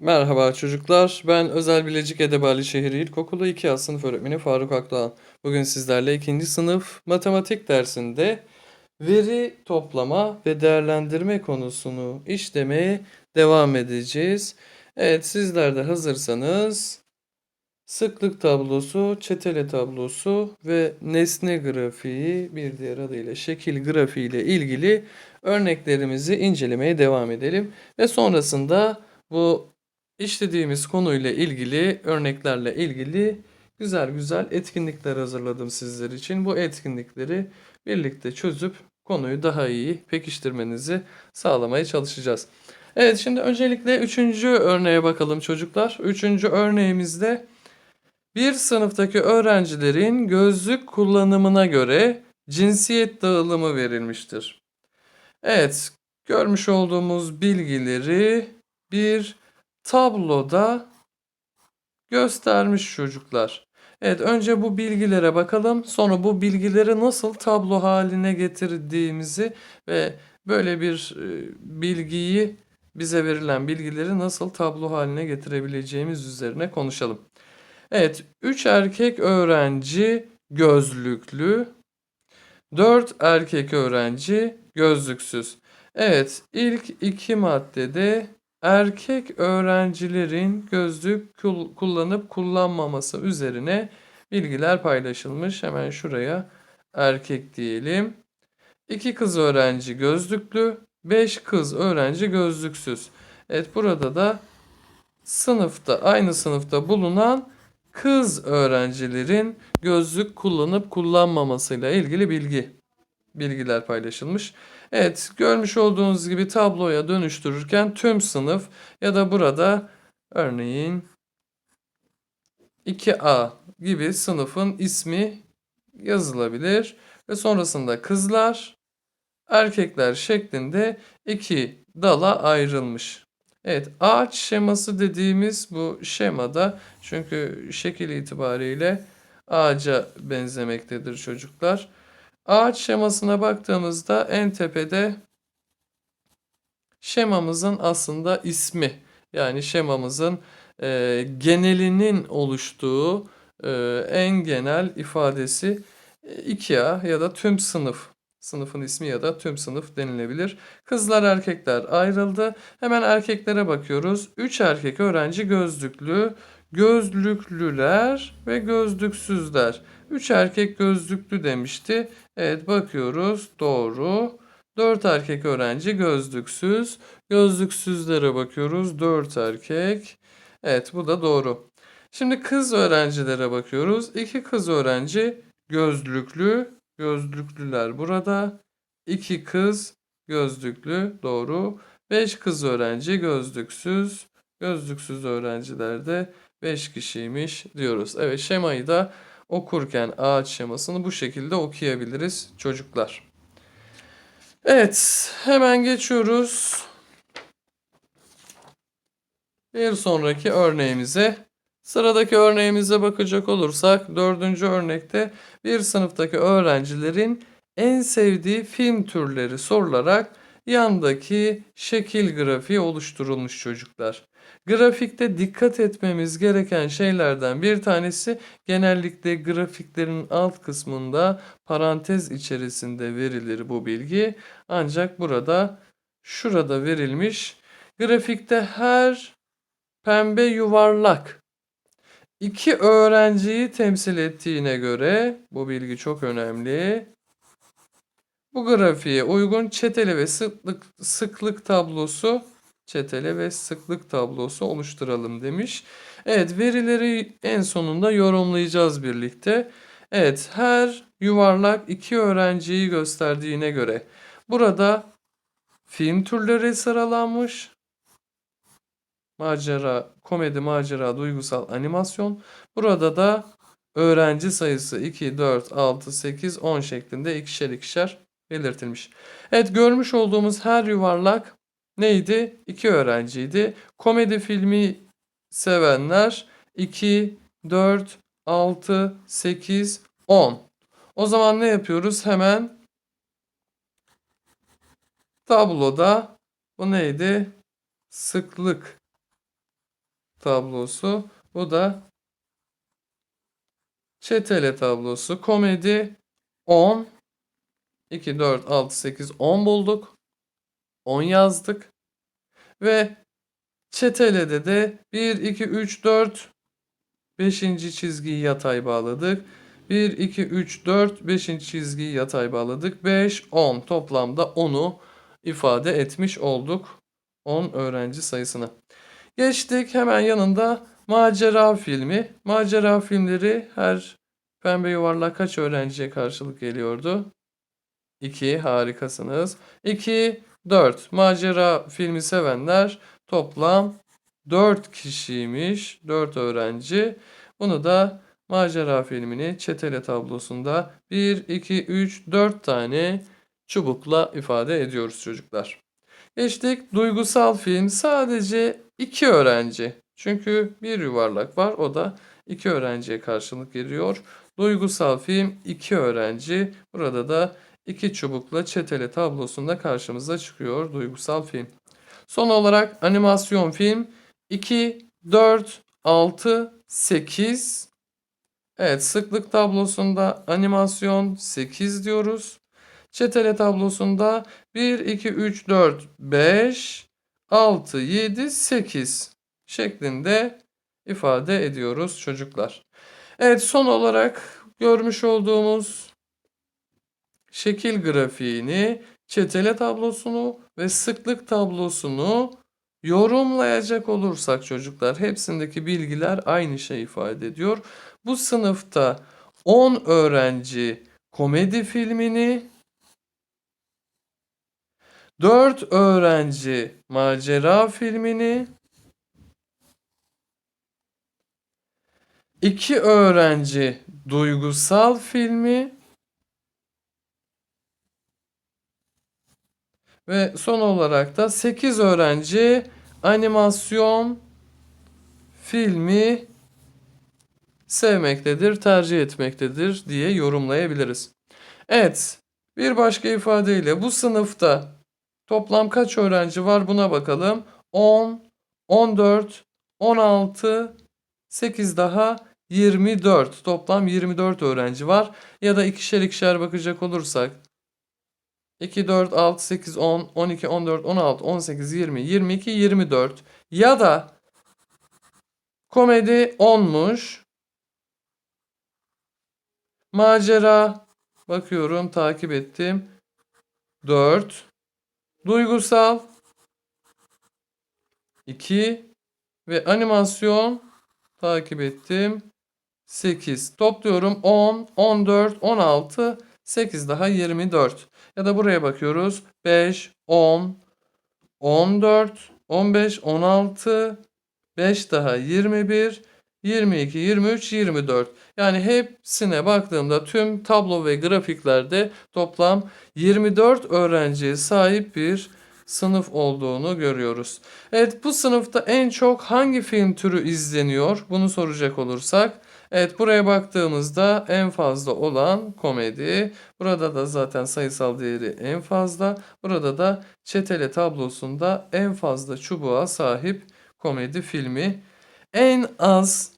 Merhaba çocuklar. Ben Özel Bilecik Edebali Şehir İlkokulu 2A sınıf öğretmeni Faruk Akdoğan. Bugün sizlerle 2. sınıf matematik dersinde veri toplama ve değerlendirme konusunu işlemeye devam edeceğiz. Evet sizler de hazırsanız sıklık tablosu, çetele tablosu ve nesne grafiği bir diğer adıyla şekil grafiği ile ilgili örneklerimizi incelemeye devam edelim. Ve sonrasında bu işlediğimiz konuyla ilgili örneklerle ilgili güzel güzel etkinlikler hazırladım sizler için. Bu etkinlikleri birlikte çözüp konuyu daha iyi pekiştirmenizi sağlamaya çalışacağız. Evet şimdi öncelikle üçüncü örneğe bakalım çocuklar. Üçüncü örneğimizde bir sınıftaki öğrencilerin gözlük kullanımına göre cinsiyet dağılımı verilmiştir. Evet, görmüş olduğumuz bilgileri bir tabloda göstermiş çocuklar. Evet, önce bu bilgilere bakalım. Sonra bu bilgileri nasıl tablo haline getirdiğimizi ve böyle bir e, bilgiyi bize verilen bilgileri nasıl tablo haline getirebileceğimiz üzerine konuşalım. Evet, 3 erkek öğrenci gözlüklü, 4 erkek öğrenci gözlüksüz. Evet, ilk iki maddede erkek öğrencilerin gözlük kul- kullanıp kullanmaması üzerine bilgiler paylaşılmış. Hemen şuraya erkek diyelim. 2 kız öğrenci gözlüklü, 5 kız öğrenci gözlüksüz. Evet, burada da sınıfta aynı sınıfta bulunan kız öğrencilerin gözlük kullanıp kullanmamasıyla ilgili bilgi bilgiler paylaşılmış. Evet, görmüş olduğunuz gibi tabloya dönüştürürken tüm sınıf ya da burada örneğin 2A gibi sınıfın ismi yazılabilir ve sonrasında kızlar, erkekler şeklinde iki dala ayrılmış. Evet, ağaç şeması dediğimiz bu şemada çünkü şekil itibariyle ağaca benzemektedir çocuklar. Ağaç şemasına baktığımızda en tepede şemamızın aslında ismi yani şemamızın e, genelinin oluştuğu e, en genel ifadesi e, 2A ya da tüm sınıf. Sınıfın ismi ya da tüm sınıf denilebilir. Kızlar erkekler ayrıldı. Hemen erkeklere bakıyoruz. 3 erkek öğrenci gözlüklü, gözlüklüler ve gözlüksüzler. 3 erkek gözlüklü demişti. Evet bakıyoruz doğru. 4 erkek öğrenci gözlüksüz. Gözlüksüzlere bakıyoruz. 4 erkek. Evet bu da doğru. Şimdi kız öğrencilere bakıyoruz. 2 kız öğrenci gözlüklü. Gözlüklüler burada. 2 kız gözlüklü doğru. 5 kız öğrenci gözlüksüz. Gözlüksüz öğrenciler de 5 kişiymiş diyoruz. Evet şemayı da okurken ağaç şemasını bu şekilde okuyabiliriz çocuklar. Evet, hemen geçiyoruz. Bir sonraki örneğimize. Sıradaki örneğimize bakacak olursak dördüncü örnekte bir sınıftaki öğrencilerin en sevdiği film türleri sorularak yandaki şekil grafiği oluşturulmuş çocuklar. Grafikte dikkat etmemiz gereken şeylerden bir tanesi genellikle grafiklerin alt kısmında parantez içerisinde verilir bu bilgi. Ancak burada şurada verilmiş grafikte her pembe yuvarlak iki öğrenciyi temsil ettiğine göre bu bilgi çok önemli. Bu grafiğe uygun çeteli ve sıklık, sıklık tablosu çetele ve sıklık tablosu oluşturalım demiş. Evet verileri en sonunda yorumlayacağız birlikte. Evet her yuvarlak iki öğrenciyi gösterdiğine göre burada film türleri sıralanmış. Macera, komedi, macera, duygusal, animasyon. Burada da öğrenci sayısı 2, 4, 6, 8, 10 şeklinde ikişer ikişer belirtilmiş. Evet görmüş olduğumuz her yuvarlak neydi? İki öğrenciydi. Komedi filmi sevenler 2, 4, 6, 8, 10. O zaman ne yapıyoruz? Hemen tabloda bu neydi? Sıklık tablosu. Bu da çetele tablosu. Komedi 10. 2, 4, 6, 8, 10 bulduk. 10 yazdık. Ve çetelede de 1, 2, 3, 4, 5. çizgiyi yatay bağladık. 1, 2, 3, 4, 5. çizgiyi yatay bağladık. 5, 10 toplamda 10'u ifade etmiş olduk. 10 öğrenci sayısını. Geçtik hemen yanında macera filmi. Macera filmleri her pembe yuvarlak kaç öğrenciye karşılık geliyordu? 2 harikasınız. 2 4 macera filmi sevenler toplam 4 kişiymiş. 4 öğrenci. Bunu da macera filmini çetele tablosunda 1 2 3 4 tane çubukla ifade ediyoruz çocuklar. Geçtik duygusal film sadece 2 öğrenci. Çünkü bir yuvarlak var o da 2 öğrenciye karşılık geliyor. Duygusal film 2 öğrenci. Burada da 2 çubukla çetele tablosunda karşımıza çıkıyor duygusal film. Son olarak animasyon film 2, 4, 6, 8. Evet sıklık tablosunda animasyon 8 diyoruz. Çetele tablosunda 1, 2, 3, 4, 5, 6, 7, 8 şeklinde ifade ediyoruz çocuklar. Evet son olarak görmüş olduğumuz şekil grafiğini, çetele tablosunu ve sıklık tablosunu yorumlayacak olursak çocuklar hepsindeki bilgiler aynı şey ifade ediyor. Bu sınıfta 10 öğrenci komedi filmini 4 öğrenci macera filmini 2 öğrenci duygusal filmi ve son olarak da 8 öğrenci animasyon filmi sevmektedir, tercih etmektedir diye yorumlayabiliriz. Evet, bir başka ifadeyle bu sınıfta toplam kaç öğrenci var buna bakalım. 10, 14, 16, 8 daha 24. Toplam 24 öğrenci var. Ya da ikişer ikişer bakacak olursak 2, 4, 6, 8, 10, 12, 14, 16, 18, 20, 22, 24. Ya da komedi 10'muş. Macera bakıyorum takip ettim. 4. Duygusal 2 ve animasyon takip ettim. 8. Topluyorum 10, 14, 16, 8 daha 24. Ya da buraya bakıyoruz. 5, 10, 14, 15, 16, 5 daha 21, 22, 23, 24. Yani hepsine baktığımda tüm tablo ve grafiklerde toplam 24 öğrenciye sahip bir sınıf olduğunu görüyoruz. Evet bu sınıfta en çok hangi film türü izleniyor? Bunu soracak olursak Evet buraya baktığımızda en fazla olan komedi. Burada da zaten sayısal değeri en fazla. Burada da çetele tablosunda en fazla çubuğa sahip komedi filmi. En az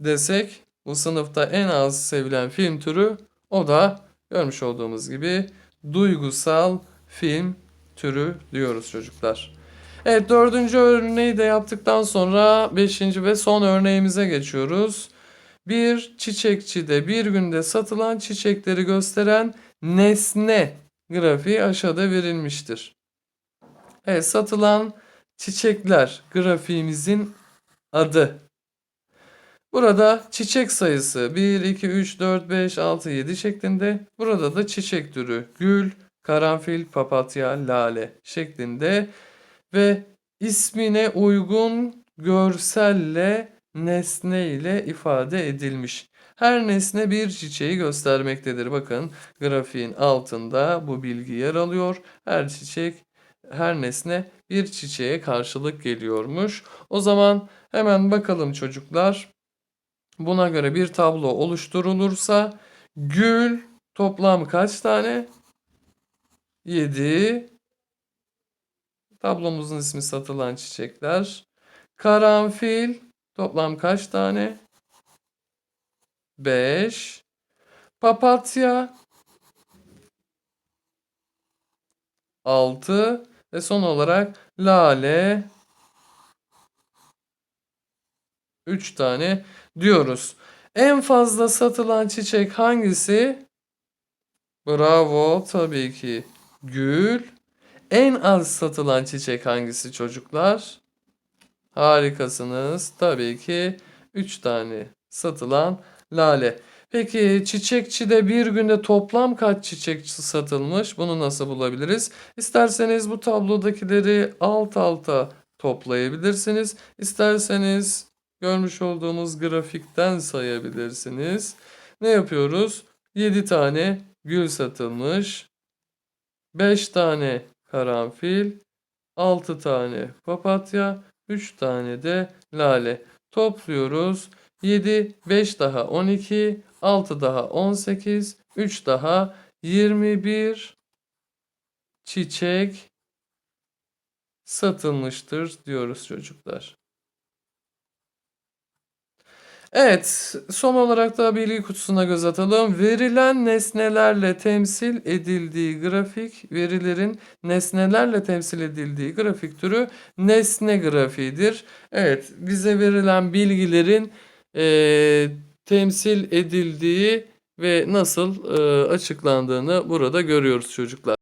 desek bu sınıfta en az sevilen film türü o da görmüş olduğumuz gibi duygusal film türü diyoruz çocuklar. Evet dördüncü örneği de yaptıktan sonra beşinci ve son örneğimize geçiyoruz. Bir çiçekçide bir günde satılan çiçekleri gösteren nesne grafiği aşağıda verilmiştir. Evet satılan çiçekler grafiğimizin adı. Burada çiçek sayısı 1, 2, 3, 4, 5, 6, 7 şeklinde. Burada da çiçek türü gül, karanfil, papatya, lale şeklinde ve ismine uygun görselle nesne ile ifade edilmiş. Her nesne bir çiçeği göstermektedir. Bakın grafiğin altında bu bilgi yer alıyor. Her çiçek, her nesne bir çiçeğe karşılık geliyormuş. O zaman hemen bakalım çocuklar. Buna göre bir tablo oluşturulursa gül toplam kaç tane? 7. Tablomuzun ismi satılan çiçekler. Karanfil toplam kaç tane? 5. Papatya 6 ve son olarak lale 3 tane diyoruz. En fazla satılan çiçek hangisi? Bravo, tabii ki gül. En az satılan çiçek hangisi çocuklar? Harikasınız. Tabii ki 3 tane satılan lale. Peki çiçekçide bir günde toplam kaç çiçek satılmış? Bunu nasıl bulabiliriz? İsterseniz bu tablodakileri alt alta toplayabilirsiniz. İsterseniz görmüş olduğumuz grafikten sayabilirsiniz. Ne yapıyoruz? 7 tane gül satılmış. 5 tane karanfil, 6 tane papatya, 3 tane de lale. Topluyoruz. 7, 5 daha 12, 6 daha 18, 3 daha 21 çiçek satılmıştır diyoruz çocuklar. Evet, son olarak da bilgi kutusuna göz atalım. Verilen nesnelerle temsil edildiği grafik, verilerin nesnelerle temsil edildiği grafik türü nesne grafiğidir. Evet, bize verilen bilgilerin eee, temsil edildiği ve nasıl eee, açıklandığını burada görüyoruz çocuklar.